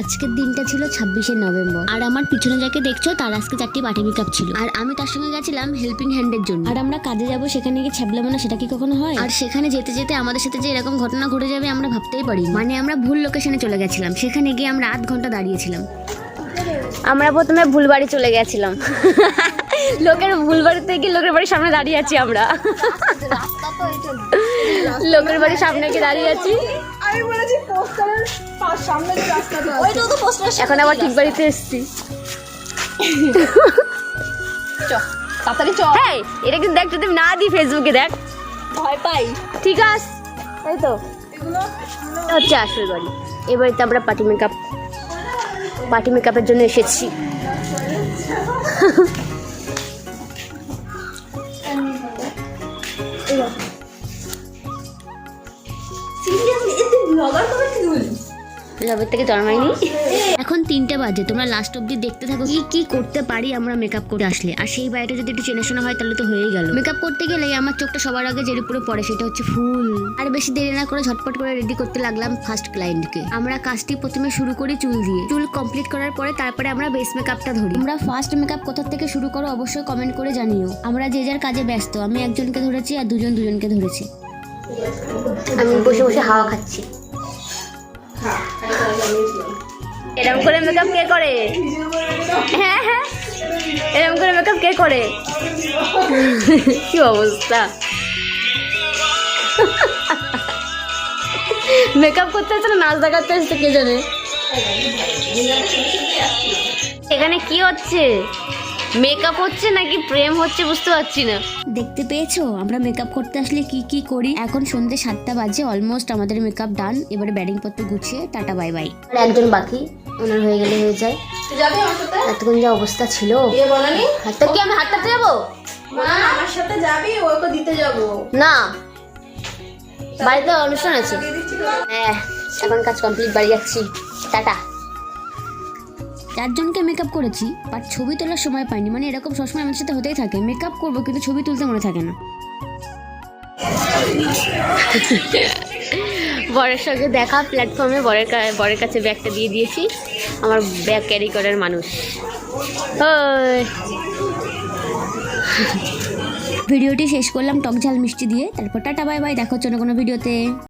আজকের দিনটা ছিল ছাব্বিশে নভেম্বর। আর আমার পিছনে যাকে দেখছ তার আজকে চারটি পার্টি মেকআপ ছিল। আর আমি তার সঙ্গে গেছিলাম হেল্পিং হ্যান্ডের জন্য। আর আমরা কাজে যাব সেখানে গিয়ে ছ্যাবলাবো না সেটা কি কখনো হয়? আর সেখানে যেতে যেতে আমাদের সাথে যে এরকম ঘটনা ঘটে যাবে আমরা ভাবতেই পারি মানে আমরা ভুল লোকেশনে চলে গেছিলাম। সেখানে গিয়ে আমরা আধ ঘণ্টা দাঁড়িয়েছিলাম। আমরা প্রথমে ভুল বাড়ি চলে গেছিলাম। লোকের ভুল বাড়িতে গিয়ে লোকের বাড়ির সামনে দাঁড়িয়ে আছি আমরা। লোকের বাড়ির সামনে গিয়ে দাঁড়িয়ে আছি। আমি বলেছি পোস্টারের সামনে যে রাস্তাটা ওইটাও তো পোস্টার এখন আবার ঠিক বাড়িতে এসেছি। চ তাড়াতাড়ি চ। হ্যাঁ এটা কিন্তু দেখ যদি না দিই ফেসবুকে দেখ। ভয় পাই। ঠিক আছে তাই তো। এগুলো হচ্ছে আসল বাড়ি। এই বাড়িতে আমরা পার্টি মেকআপ পার্টি মেকআপের জন্য এসেছি। সিরিয়াসলি জবের থেকে জন্মাইনি এখন তিনটে বাজে তোমরা লাস্ট অব্দি দেখতে থাকো কি কি করতে পারি আমরা মেকআপ করে আসলে। আর সেই বাড়িটা যদি একটু চেনাশোনা হয় তাহলে তো হয়েই গেল। মেকআপ করতে গেলে আমার চোখটা সবার আগে যেটা পুরো পড়ে সেটা হচ্ছে ফুল। আর বেশি দেরি না করে ঝটপট করে রেডি করতে লাগলাম ফার্স্ট ক্লায়েন্টকে আমরা কাজটি প্রথমে শুরু করি চুল দিয়ে। চুল কমপ্লিট করার পরে তারপরে আমরা বেস মেকআপটা ধরি। আমরা ফার্স্ট মেকআপ কোথা থেকে শুরু করো অবশ্যই কমেন্ট করে জানিও। আমরা যে যার কাজে ব্যস্ত আমি একজনকে ধরেছি আর দুজন দুজনকে ধরেছি। আমি বসে বসে হাওয়া খাচ্ছি। এরকম করে মেকআপ কে করে? হ্যাঁ হ্যাঁ। এরকম করে মেকআপ কে করে? কি অবস্থা? মেকআপ করতে আসছে না, নাচ দেখাতে আসছে কে জানে? এখানে কি হচ্ছে? মেকআপ হচ্ছে নাকি প্রেম হচ্ছে বুঝতে পারছি না। দেখতে পেয়েছ? আমরা মেকআপ করতে আসলে কি কি করি? এখন সন্ধ্যে সাতটা বাজে অলমোস্ট আমাদের মেকআপ ডান এবারে ব্যাটিং পত্র গুছিয়ে টাটা বাই বাই একজন বাকি ওনার হয়ে গেলে হয়ে যায়। এতক্ষণ যা অবস্থা ছিল। হাতটা কি আমি হাতটাতে যাব? না আমার সাথে যাবি ওকে দিতে যাব। না। বাড়িতে অনুষ্ঠান আছে। হ্যাঁ এখন কাজ কমপ্লিট বাড়ি যাচ্ছি। টাটা। চারজনকে মেকআপ করেছি বাট ছবি তোলার সময় পাইনি। মানে এরকম সবসময় আমার সাথে হতেই থাকে। মেকআপ করব কিন্তু ছবি তুলতে মনে থাকে না। বরের সঙ্গে দেখা প্ল্যাটফর্মে বরের বরের কাছে ব্যাগটা দিয়ে দিয়েছি। আমার ব্যাগ ক্যারি করার মানুষ। ভিডিওটি শেষ করলাম টক ঝাল মিষ্টি দিয়ে। তারপর টাটা বাই বাই দেখা অন্য কোনো ভিডিওতে।